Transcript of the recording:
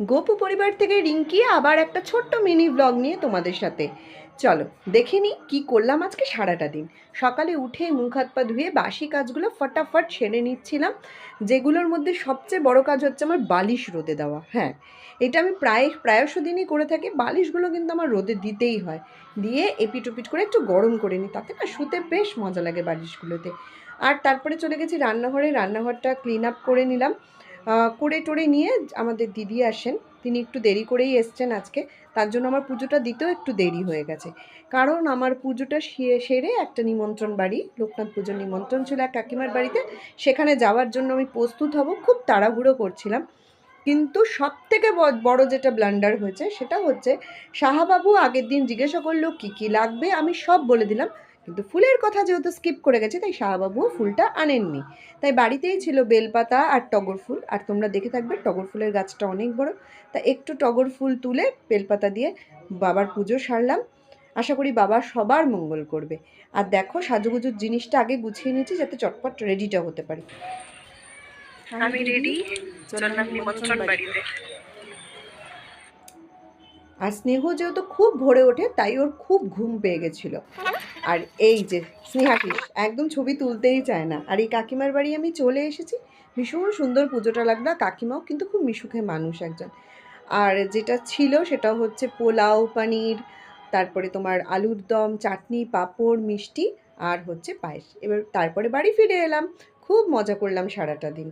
গোপু পরিবার থেকে রিঙ্কি আবার একটা ছোট্ট মিনি ব্লগ নিয়ে তোমাদের সাথে। চলো, দেখে নি কী করলাম আজকে সারাটা দিন। সকালে উঠে মুখ হাত পা ধুয়ে বাসি কাজগুলো ফটাফট সেরে নিচ্ছিলাম, যেগুলোর মধ্যে সবচেয়ে বড় কাজ হচ্ছে আমার বালিশ রোদে দেওয়া। হ্যাঁ এটা আমি প্রায়, প্রায়শ দিনই করে থাকি, বালিশগুলো কিন্তু আমার রোদে দিতেই হয়। দিয়ে এপিট ওপিট করে একটু গরম করে নিই, তাতে না শুতে বেশ মজা লাগে বালিশগুলোতে। আর তারপরে চলে গেছি রান্নাঘরে, রান্নাঘরটা ক্লিন আপ করে নিলাম। করে টোরে নিয়ে আমাদের দিদি আসেন। তিনি একটু দেরি করেই এসছেন আজকে। তার জন্য আমার পুজোটা দিতেও একটু দেরি হয়ে গেছে। কারণ আমার পুজোটা সেরে একটা নিমন্ত্রণ বাড়ি, লোকনাথ পুজোর নিমন্ত্রণ ছিল এক কাকিমার বাড়িতে। সেখানে যাওয়ার জন্য আমি প্রস্তুত হব। খুব তাড়াহুড়ো করছিলাম। কিন্তু সব থেকে বড় যেটা ব্লান্ডার হয়েছে সেটা হচ্ছে সাহাবাবু আগের দিন জিজ্ঞাসা করল, কী কী লাগবে? আমি সব বলে দিলাম। কিন্তু ফুলের কথা যেহেতু স্কিপ করে গেছে, তাই শাহবাবুও ফুলটা আনেননি। তাই বাড়িতেই ছিল বেলপাতা আর টগর ফুল। আর তোমরা দেখে থাকবে, টগর ফুলের গাছটা অনেক বড়। তা একটু টগর ফুল তুলে বেলপাতা দিয়ে বাবার পুজো সারলাম। আশা করি বাবা সবার মঙ্গল করবে। আর দেখো, সাজুগুজুর জিনিসটা আগে গুছিয়ে নিয়েছি যাতে চটপট রেডিটা হতে পারি। আমি রেডি চললাম বাড়িতে। আর স্নেহ যেহেতু খুব ভরে ওঠে, তাই ওর খুব ঘুম পেয়ে গেছিল। আর এই যে স্নেহাকিস একদম ছবি তুলতেই চায় না। আর এই কাকিমার বাড়ি আমি চলে এসেছি। ভীষণ সুন্দর পুজোটা লাগল। কাকিমাও কিন্তু খুব মিশুখে মানুষ একজন। আর যেটা ছিল সেটা হচ্ছে পোলাও, পানির, তারপরে তোমার আলুর দম, চাটনি, পাঁপড়, মিষ্টি, আর হচ্ছে পায়েস। এবার তারপরে বাড়ি ফিরে এলাম। খুব মজা করলাম সারাটা দিন।